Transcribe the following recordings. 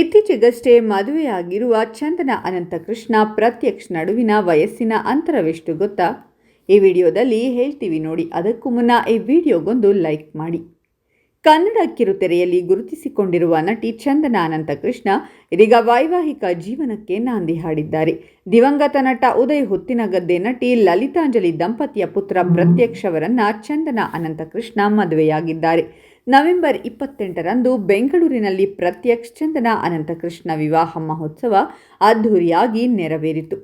ಇತ್ತೀಚೆಗಷ್ಟೇ ಮದುವೆಯಾಗಿರುವ ಚಂದನ ಅನಂತಕೃಷ್ಣ ಪ್ರತ್ಯಕ್ಷ ನಡುವಿನ ವಯಸ್ಸಿನ ಅಂತರವೆಷ್ಟು ಗೊತ್ತಾ? ಈ ವಿಡಿಯೋದಲ್ಲಿ ಹೇಳ್ತೀವಿ ನೋಡಿ, ಅದಕ್ಕೂ ಮುನ್ನ ಈ ವಿಡಿಯೋಗೊಂದು ಲೈಕ್ ಮಾಡಿ. ಕನ್ನಡ ಕಿರುತೆರೆಯಲ್ಲಿ ಗುರುತಿಸಿಕೊಂಡಿರುವ ನಟಿ ಚಂದನ ಅನಂತಕೃಷ್ಣ ಇದೀಗ ವೈವಾಹಿಕ ಜೀವನಕ್ಕೆ ನಾಂದಿ ಹಾಡಿದ್ದಾರೆ. ದಿವಂಗತ ನಟ ಉದಯ್ ಹೊತ್ತಿನಗದ್ದೆ ನಟಿ ಲಲಿತಾಂಜಲಿ ದಂಪತಿಯ ಪುತ್ರ ಪ್ರತ್ಯಕ್ಷವರನ್ನ ಚಂದನ ಅನಂತಕೃಷ್ಣ ಮದುವೆಯಾಗಿದ್ದಾರೆ. ನವೆಂಬರ್ ಇಪ್ಪತ್ತೆಂಟರಂದು ಬೆಂಗಳೂರಿನಲ್ಲಿ ಪ್ರತ್ಯಕ್ಷ ಚಂದನ ಅನಂತಕೃಷ್ಣ ವಿವಾಹ ಮಹೋತ್ಸವ ಅದ್ಧೂರಿಯಾಗಿ ನೆರವೇರಿತು.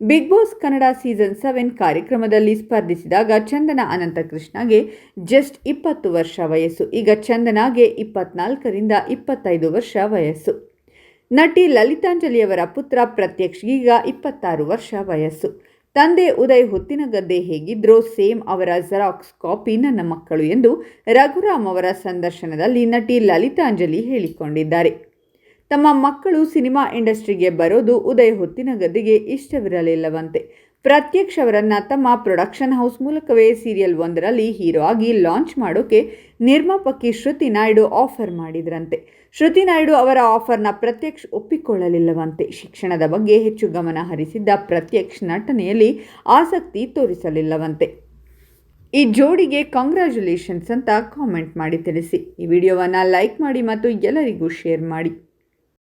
Big boss Kannada season seven ಕಾರ್ಯಕ್ರಮದಲ್ಲಿ ಸ್ಪರ್ಧಿಸಿದಾಗ ಚಂದನ ಅನಂತಕೃಷ್ಣಗೆ ಜಸ್ಟ್ ಇಪ್ಪತ್ತು ವರ್ಷ ವಯಸ್ಸು, ಈಗ ಚಂದನಾಗೆ ಇಪ್ಪತ್ನಾಲ್ಕರಿಂದ ಇಪ್ಪತ್ತೈದು ವರ್ಷ ವಯಸ್ಸು. ನಟಿ ಲಲಿತಾಂಜಲಿಯವರ ಪುತ್ರ ಪ್ರತ್ಯಕ್ಷ್ ಈಗ ಇಪ್ಪತ್ತಾರು ವರ್ಷ ವಯಸ್ಸು. ತಂದೆ ಉದಯ್ ಹೊತ್ತಿನ ಗದ್ದೆ ಹೇಗಿದ್ರೋ ಸೇಮ್ ಅವರ ಜೆರಾಕ್ಸ್ ಕಾಪಿ ನನ್ನ ಮಕ್ಕಳು ಎಂದು ರಘುರಾಮ್ ಅವರ ಸಂದರ್ಶನದಲ್ಲಿ ನಟಿ ಲಲಿತಾಂಜಲಿ ಹೇಳಿಕೊಂಡಿದ್ದಾರೆ. ತಮ್ಮ ಮಕ್ಕಳು ಸಿನಿಮಾ ಇಂಡಸ್ಟ್ರಿಗೆ ಬರೋದು ಉದಯ್ ಹೊತ್ತಿನ ಗದ್ದೆಗೆ ಇಷ್ಟವಿರಲಿಲ್ಲವಂತೆ. ಪ್ರತ್ಯಕ್ಷ್ ಅವರನ್ನು ತಮ್ಮ ಪ್ರೊಡಕ್ಷನ್ ಹೌಸ್ ಮೂಲಕವೇ ಸೀರಿಯಲ್ ಒಂದರಲ್ಲಿ ಹೀರೋ ಆಗಿ ಲಾಂಚ್ ಮಾಡೋಕೆ ನಿರ್ಮಾಪಕಿ ಶ್ರುತಿ ನಾಯ್ಡು ಆಫರ್ ಮಾಡಿದ್ರಂತೆ. ಶ್ರುತಿ ನಾಯ್ಡು ಅವರ ಆಫರ್ನ ಪ್ರತ್ಯಕ್ಷ್ ಒಪ್ಪಿಕೊಳ್ಳಲಿಲ್ಲವಂತೆ. ಶಿಕ್ಷಣದ ಬಗ್ಗೆ ಹೆಚ್ಚು ಗಮನ ಹರಿಸಿದ್ದ ಪ್ರತ್ಯಕ್ಷ್ ನಟನೆಯಲ್ಲಿ ಆಸಕ್ತಿ ತೋರಿಸಲಿಲ್ಲವಂತೆ. ಈ ಜೋಡಿಗೆ ಕಂಗ್ರ್ಯಾಚುಲೇಷನ್ಸ್ ಅಂತ ಕಾಮೆಂಟ್ ಮಾಡಿ ತಿಳಿಸಿ. ಈ ವಿಡಿಯೋವನ್ನು ಲೈಕ್ ಮಾಡಿ ಮತ್ತು ಎಲ್ಲರಿಗೂ ಶೇರ್ ಮಾಡಿ.